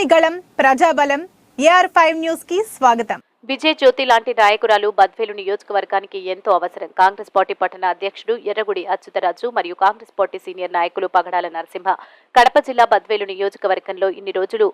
ప్రజని ప్రజాబలం AR five న్యూస్కి స్వాగతం. విజయ జ్యోతి లాంటి నాయకురాలు బద్వేలు నియోజకవర్గానికి ఎంతో అవసరం. కాంగ్రెస్ పార్టీ పట్టణ అధ్యక్షుడు ఎర్రగుడి అచ్యుతరాజు మరియు కాంగ్రెస్ పార్టీ సీనియర్ నాయకులు పగడాల నరసింహ. కడప జిల్లా బద్వేలు నియోజకవర్గంలో ఇన్ని రోజులు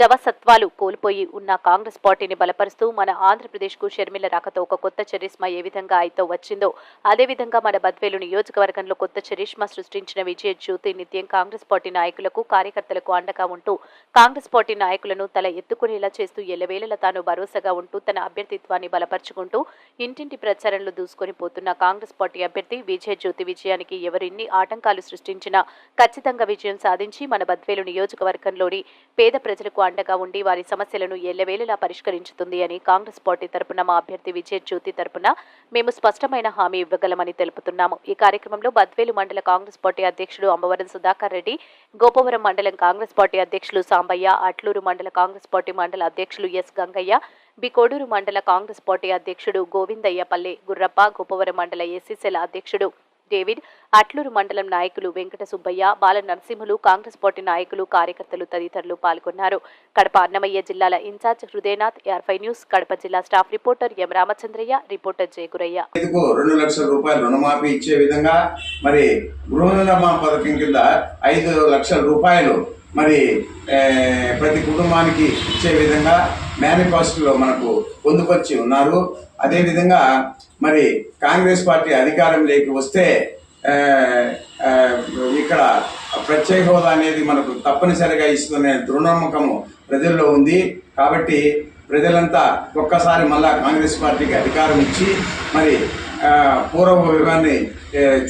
జవసత్వాలు కోల్పోయి ఉన్న కాంగ్రెస్ పార్టీని బలపరుస్తూ మన ఆంధ్రప్రదేశ్కు షర్మిల రాకతో ఒక కొత్త చరిష్మా ఏ విధంగా అయితే వచ్చిందో అదేవిధంగా మన బద్వేలు నియోజకవర్గంలో కొత్త చరిష్మా సృష్టించిన విజయ జ్యోతి నిత్యం కాంగ్రెస్ పార్టీ నాయకులకు కార్యకర్తలకు అండగా ఉంటూ కాంగ్రెస్ పార్టీ నాయకులను తల ఎత్తుకునేలా చేస్తూ ఎల్లవేళలా తాను భరోసాగా ఉంటూ తన అభ్యర్థిత్వాన్ని బలపరుచుకుంటూ ఇంటింటి ప్రచారంలో దూసుకొని పోతున్న కాంగ్రెస్ పార్టీ అభ్యర్థి విజయ జ్యోతి విజయానికి ఎవరిన్ని ఆటంకాలు సృష్టించినా ఖచ్చితంగా విజయం సాధించి మన బద్వేలు నియోజకవర్గంలోని పేద ప్రజలకు అండగా ఉండి వారి సమస్యలను ఎల్లవేళలా పరిష్కరించుతుంది అని కాంగ్రెస్ పార్టీ తరపున మా అభ్యర్థి విజయ జ్యోతి తరపున మేము స్పష్టమైన హామీ ఇవ్వగలమని తెలుపుతున్నాము. ఈ కార్యక్రమంలో బద్వేలు మండల కాంగ్రెస్ పార్టీ అధ్యక్షుడు అంబవరం సుధాకర్ రెడ్డి గోపవరం మండలం కాంగ్రెస్ పార్టీ అధ్యక్షులు సాంబయ్య అట్లూరు మండల కాంగ్రెస్ పార్టీ మండల అధ్యక్షులు ఎస్ గంగయ్య బి కోడూరు మండల కాంగ్రెస్ పార్టీ అధ్యక్షుడు గోవిందయ్య పల్లె గుర్రప్ప గోపవరం మండల ఎస్సీసీల అధ్యక్షుడు డేవిడ్ అట్లూరు మండలం నాయకులు వెంకట సుబ్బయ్య బాల నరసింహులు కాంగ్రెస్ పార్టీ నాయకులు కార్యకర్తలు తదితరులు పాల్గొన్నారు. కడప అన్నమయ్య జిల్లాల ఇన్ఛార్జ్ హృదయనాథ్ ఎర్ఫై న్యూస్ కడప జిల్లా staff reporter M Ramachandraiah reporter Jayaguraiah. రెండు లక్షల రూపాయలు రుణమాఫీ ఇచ్చే విధంగా మరి గృహ నిర్మాణ పథకం కింద ఐదు లక్షల రూపాయలు మరి ఏ, ప్రతి కుటుంబానికి ఇచ్చే విధంగా మేనిఫెస్టోలో మనకు పొందుపరిచి ఉన్నారు. అదేవిధంగా మరి కాంగ్రెస్ పార్టీ అధికారంలోకి వస్తే ఇక్కడ ప్రత్యేక హోదా అనేది మనకు తప్పనిసరిగా ఇస్తుందనే దృఢనమ్మకము ప్రజల్లో ఉంది. కాబట్టి ప్రజలంతా ఒక్కసారి మళ్ళా కాంగ్రెస్ పార్టీకి అధికారం ఇచ్చి మరి పూర్వ వైభవాన్ని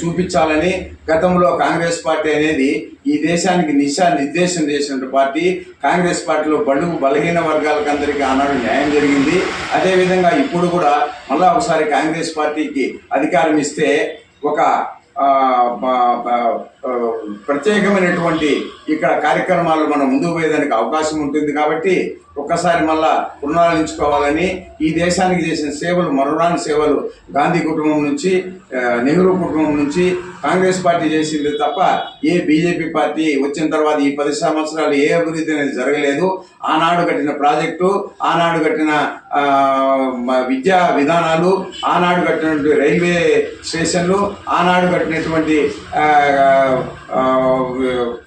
చూపించాలని గతంలో కాంగ్రెస్ పార్టీ అనేది ఈ దేశానికి దిశా నిర్దేశం చేసిన పార్టీ కాంగ్రెస్ పార్టీలో బడుగు బలహీన వర్గాలకు అందరికీ ఆనాడు న్యాయం జరిగింది. అదేవిధంగా ఇప్పుడు కూడా మళ్ళా ఒకసారి కాంగ్రెస్ పార్టీకి అధికారం ఇస్తే ఒక ప్రత్యేకమైనటువంటి ఇక్కడ కార్యక్రమాలు మనం ముందుకు పోయేదానికి అవకాశం ఉంటుంది కాబట్టి ఒక్కసారి మళ్ళా పునరాలించుకోవాలని ఈ దేశానికి చేసిన సేవలు మరురాని సేవలు గాంధీ కుటుంబం నుంచి నెహ్రూ కుటుంబం నుంచి కాంగ్రెస్ పార్టీ చేసింది తప్ప ఏ బీజేపీ పార్టీ వచ్చిన తర్వాత ఈ పది సంవత్సరాలు ఏ అభివృద్ధి అనేది జరగలేదు. ఆనాడు కట్టిన ప్రాజెక్టు ఆనాడు కట్టిన విద్యా విధానాలు ఆనాడు కట్టినటువంటి రైల్వే స్టేషన్లు ఆనాడు కట్టినటువంటి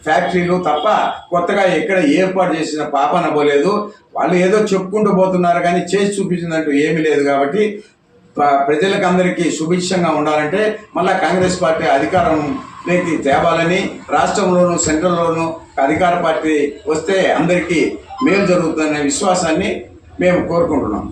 ఫ్యాక్టరీలు ఆ, తప్ప కొత్తగా ఎక్కడ ఏర్పాటు చేసిన పాపన పోలేదు వాళ్ళు ఏదో చెప్పుకుంటూ పోతున్నారు కానీ చేసి చూపించినట్టు ఏమీ లేదు కాబట్టి ప్ర- ప్రజలకు అందరికీ సుభిక్షంగా ఉండాలంటే మళ్ళీ కాంగ్రెస్ పార్టీ అధికారం లేకి తేవాలని రాష్ట్రంలోనూ సెంట్రల్లోనూ అధికార పార్టీ వస్తే అందరికీ మేలు జరుగుతుందనే విశ్వాసాన్ని మేము కోరుకుంటున్నాం.